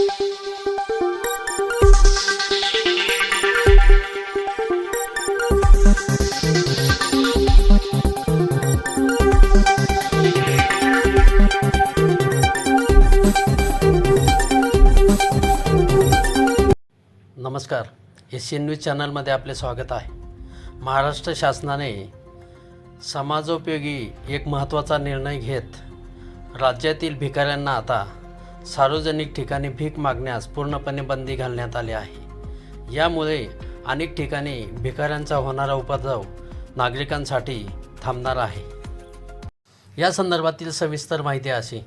नमस्कार. S C news चॅनलमध्ये आपले स्वागत आहे. महाराष्ट्र शासनाने समाजोपयोगी एक महत्त्वाचा निर्णय घेत राज्यातील भिकाऱ्यांना आता सार्वजनिक ठिकाणी भीक मागण्यास पूर्णपणे बंदी घालण्यात आली आहे. यामुळे अनेक ठिकाणी भिकाऱ्यांचा होणारा उपद्रव नागरिकांसाठी थांबणार आहे. या संदर्भातील सविस्तर माहिती अशी.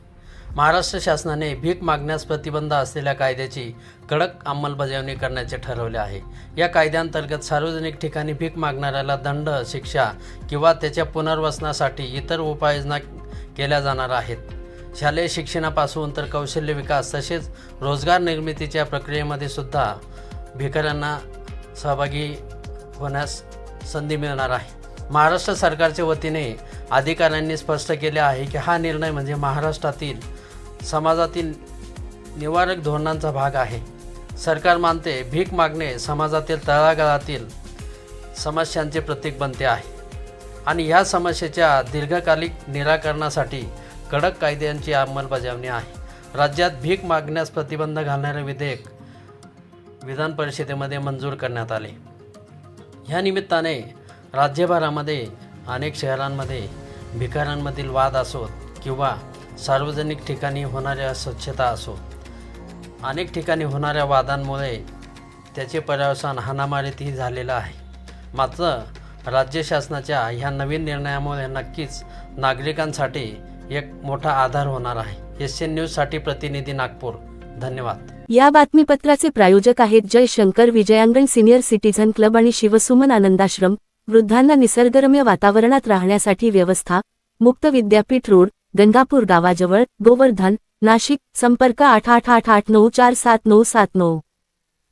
महाराष्ट्र शासनाने भीक मागण्यास प्रतिबंध असलेल्या कायद्याची कडक अंमलबजावणी करण्याचे ठरवले आहे. या कायद्याअंतर्गत सार्वजनिक ठिकाणी भीक मागणाऱ्याला दंड शिक्षा किंवा त्याच्या पुनर्वसनासाठी इतर उपाययोजना केल्या जाणार आहेत. शालेय शिक्षणापासून तर कौशल्य विकास तसेच रोजगार निर्मितीच्या प्रक्रियेमध्ये सुद्धा भिकाऱ्यांना सहभागी होण्यास संधी मिळणार आहे. महाराष्ट्र सरकारच्या वतीने अधिकाऱ्यांनी स्पष्ट केले आहे की हा निर्णय म्हणजे महाराष्ट्रातील समाजातील निवारक धोरणांचा भाग आहे. सरकार मानते भीक मागणे समाजातील तळागाळातील समस्यांचे प्रतीक बनते आहे. आणि ह्या समस्येच्या दीर्घकालिक निराकरणासाठी कडक कायद्यांची अंमलबजावणी आहे. राज्यात भीक मागण्यास प्रतिबंध घालणारे विधेयक विधान परिषदेमध्ये मंजूर करण्यात आले. ह्या निमित्ताने राज्यभरामध्ये अनेक शहरांमध्ये भिकाऱ्यांमधील वाद असोत किंवा सार्वजनिक ठिकाणी होणाऱ्या स्वच्छता असोत. अनेक ठिकाणी होणाऱ्या वादांमुळे त्याचे पर्यवसान हानामारीतही झालेलं आहे. मात्र राज्य शासनाच्या ह्या नवीन निर्णयामुळे नक्कीच नागरिकांसाठी एक मोठा आधार होणार आहे. एस एन न्यूजसाठी प्रतिनिधी नागपूर. धन्यवाद. या बातमीपत्राचे प्रायोजक आहेत Jay Shankar Vijayangan senior citizen club आणि शिवसुमन आनंदाश्रम. वृद्धांना निसर्गरम्य वातावरणात राहण्यासाठी व्यवस्था. मुक्त विद्यापीठ रोड गंगापूर गावाजवळ. गोवर्धन नाशिक. संपर्क आठ आठ आठ आठ नऊ चार सात नऊ सात नऊ.